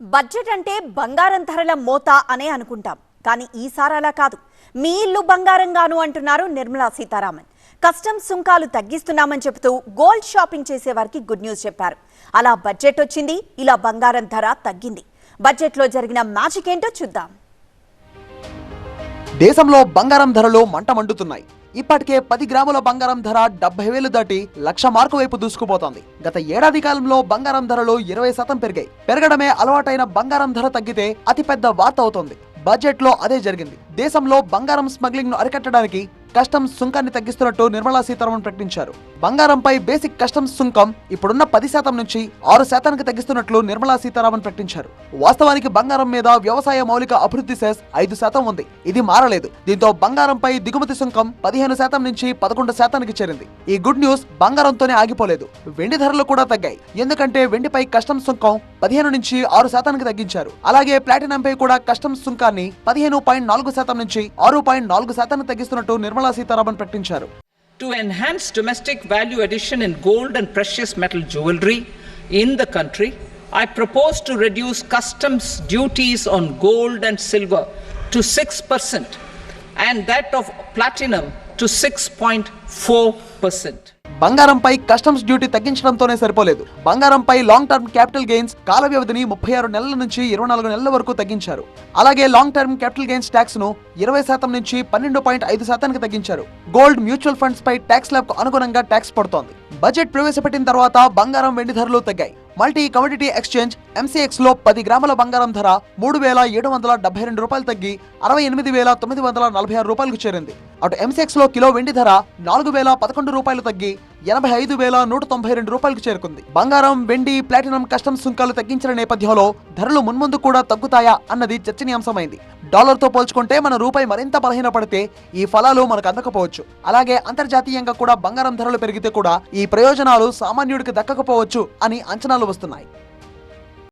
Budget అంటే బంగారం ధరల మోత అనే అనుకుంటాం. కానీ ఈసారి అలా కాదు. మీ ఇల్లు బంగారంగాను అంటున్నారు నిర్మలా సీతారామన్. కస్టమ్స్ సుంకాలు తగ్గిస్తున్నామని చెబుతూ గోల్డ్ షాపింగ్ చేసే వారికి గుడ్ న్యూస్ చెప్పారు. అలా బడ్జెట్ వచ్చింది ఇలా బంగారం ధర తగ్గింది. బడ్జెట్లో జరిగిన మ్యాజిక్ ఏంటో చూద్దాం. దేశంలో బంగారం ధరలు మంట మండుతున్నాయి ఇప్పటికే పది గ్రాముల బంగారం ధర డెబ్బై వేలు దాటి లక్ష మార్కు వైపు దూసుకుపోతోంది. గత ఏడాది కాలంలో బంగారం ధరలు ఇరవై శాతం పెరిగాయి. పెరగడమే అలవాటైన బంగారం ధర తగ్గితే అతిపెద్ద వార్త అవుతోంది. బడ్జెట్లో అదే జరిగింది. దేశంలో బంగారం స్మగ్లింగ్ను అరికట్టడానికి కస్టమ్స్ సుంకాన్ని తగ్గిస్తున్నట్టు నిర్మలా సీతారామన్ ప్రకటించారు. బంగారంపై బేసిక్ కస్టమ్స్ సుంకం ఇప్పుడున్న పది శాతం నుంచి ఆరు శాతానికి తగ్గిస్తున్నట్లు నిర్మలా సీతారామన్ ప్రకటించారు. వాస్తవానికి బంగారం మీద వ్యవసాయ మౌలిక అభివృద్ధి సెస్ ఐదు శాతం ఉంది. ఇది మారలేదు. దీంతో బంగారంపై దిగుమతి సుంకం పదిహేను శాతం నుంచి పదకొండు శాతానికి చేరింది. ఈ గుడ్ న్యూస్ బంగారంతోనే ఆగిపోలేదు. వెండి ధరలు కూడా తగ్గాయి. ఎందుకంటే వెండిపై కస్టమ్స్ సుంకం పదిహేను నుంచి ఆరు శాతానికి తగ్గించారు. అలాగే ప్లాటినంపై కూడా కస్టమ్స్ సుంకాన్ని పదిహేను పాయింట్ నాలుగు శాతం నుంచి ఆరు పాయింట్ నాలుగు శాతానికి తగ్గిస్తున్నట్టు నిర్మలా సీతారామన్ ప్రకటించారు to enhance domestic value addition in gold and precious metal jewelry in the country, I propose to reduce customs duties on gold and silver to 6% and that of platinum to 6.4%. బంగారంపై customs duty తగ్గించడంతోనే సరిపోలేదు. బంగారంపై long term capital gains కాల వ్యవధిని ముప్పై ఆరు నెలల నుంచి ఇరవై నాలుగు నెలల వరకు తగ్గించారు. అలాగే లాంగ్ టర్మ్ క్యాపిటల్ గెయిన్స్ ట్యాక్స్ను ఇరవై శాతం నుంచి పన్నెండు పాయింట్ ఐదు శాతానికి తగ్గించారు. గోల్డ్ మ్యూచువల్ ఫండ్స్ పై ట్యాక్స్ ల్యాబ్ అనుగుణంగా ట్యాక్స్ పడుతోంది. బడ్జెట్ ప్రవేశపెట్టిన తర్వాత బంగారం వెండి ధరలు తగ్గాయి. మల్టీ కమోడిటీ ఎక్స్చేంజ్ ఎంసీఎక్స్లో పది గ్రాముల బంగారం ధర మూడు వేల ఏడు వందల డెబ్బై రెండు రూపాయలు తగ్గి అరవై ఎనిమిది వేల తొమ్మిది వందల నలభై ఆరు రూపాయలకు చేరింది. అటు ఎంసీఎక్స్లో కిలో వెండి ధర నాలుగు వేల పదకొండు రూపాయలు తగ్గి ఎనభై ఐదు వేల నూట తొంభై రెండు రూపాయలకు చేరుకుంది. బంగారం వెండి ప్లాటినం కస్టమ్స్ సుంకాలు తగ్గించిన నేపథ్యంలో ధరలు మున్ముందు కూడా తగ్గుతాయా అన్నది చర్చనీయాంశమైంది. డాలర్తో పోల్చుకుంటే మన రూపాయి మరింత బలహీనపడితే ఈ ఫలాలు మనకు అందకపోవచ్చు. అలాగే అంతర్జాతీయంగా కూడా బంగారం ధరలు పెరిగితే కూడా ఈ ప్రయోజనాలు సామాన్యుడికి దక్కకపోవచ్చు అని అంచనాలు వస్తున్నాయి.